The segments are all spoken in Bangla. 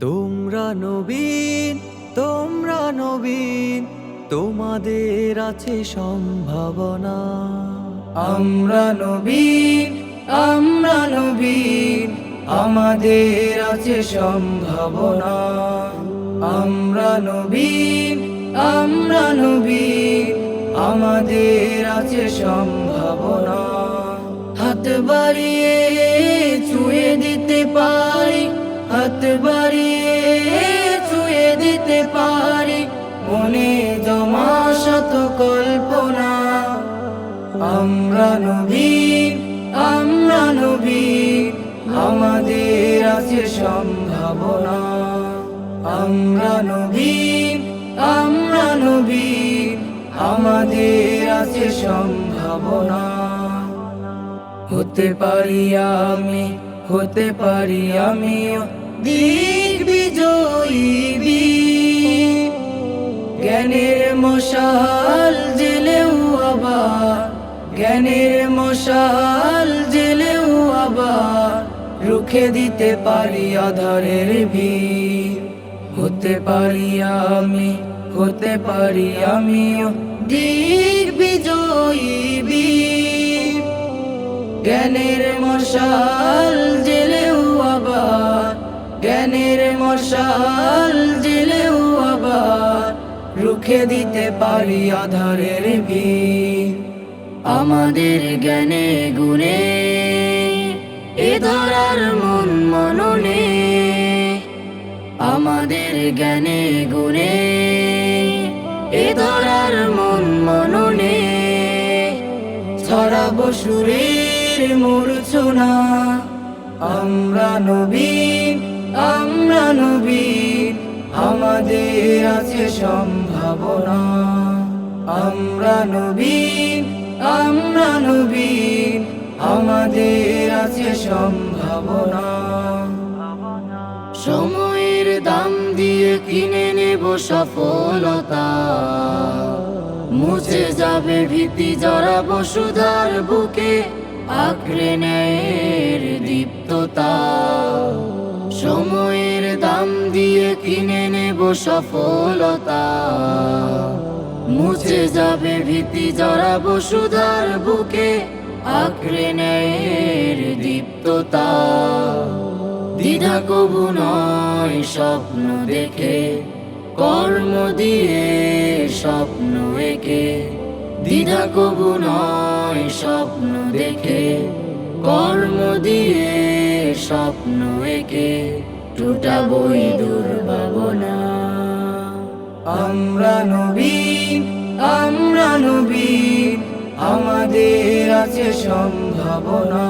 তোমরা নবীন তোমরা নবীন, তোমাদের আছে সম্ভাবনা। আমরা নবীন আমরা নবীন, আমাদের আছে সম্ভাবনা। আমরা নবীন আমরা নবীন, আমাদের আছে সম্ভাবনা। হাত বাড়িয়ে ছুঁয়ে আমরা নবীন আমরা নবীন আমাদের আছে সম্ভাবনা আমরা নবীন আমরা নবীন আমাদের আছে সম্ভাবনা হতে পারি আমি, হতে পারি আমিও দিক বিজয়ী। জ্ঞানের আবার জ্ঞানের মশাল জেলেও আবার রুখে দিতে পারি আধারের ভিড় হতে পারি আমি, হতে পারি আমিও দিক বিজয়ী। জ্ঞানের মশাল জেলেও আবার, জ্ঞানের মশাল জেলেও আবার রুখে দিতে পারি আধারের ভিড় আমাদের জ্ঞানে, গুণে, এ ধরার মন মননে। আমাদের জ্ঞানে, গুণে, এ ধরার মন মননে। ছড়াবো সুরের মূর্ছনা, আমরা নবীন আমরা নবীন, আমাদের আছে সম্ভাবনা। আমরা নবীন আমাদের আছে সম্ভাবনা। সময়ের দাম দিয়ে কিনে নেব সফলতা। মুছে যাবে ভীতি জরা বসুধার বুকে, আঁকড়ে নেয়ের দীপ্ততা। সময়ের দাম দিয়ে কিনে নেব সফলতা। মুছে যাবে ভীতি জরা বসুধার বুকে আঁকড়ে নেয়ের দীপ্ততা। দ্বিধা কবু নয় স্বপ্ন দেখে, কর্ম দিয়ে স্বপ্ন একে। দ্বিধা কবু নয় স্বপ্ন দেখে, কর্ম দিয়ে স্বপ্ন একে। টুটাবই দুর্ভাবনা আমরা নবীন আমরা নবীন আমাদের আছে সম্ভাবনা।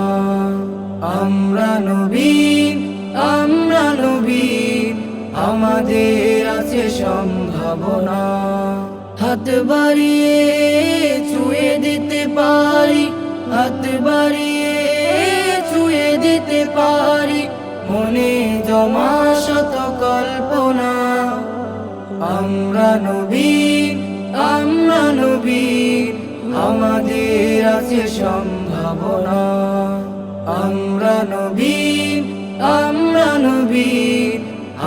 আমরা নবীন আমরা নবীন, আমাদের আছে সম্ভাবনা। হাত বাড়িয়ে ছুঁয়ে দিতে পারি, হাত বাড়িয়ে ছুঁয়ে দিতে পারি। মনে জমা শত কল্পনা। আমরা নবীন আমরা নবীন আমাদের আছে সম্ভাবনা। আমরা নবীন আমরা নবীন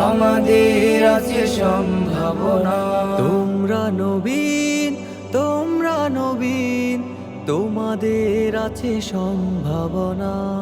আমাদের আছে সম্ভাবনা। তোমরা নবীন তোমরা নবীন, তোমাদের আছে সম্ভাবনা।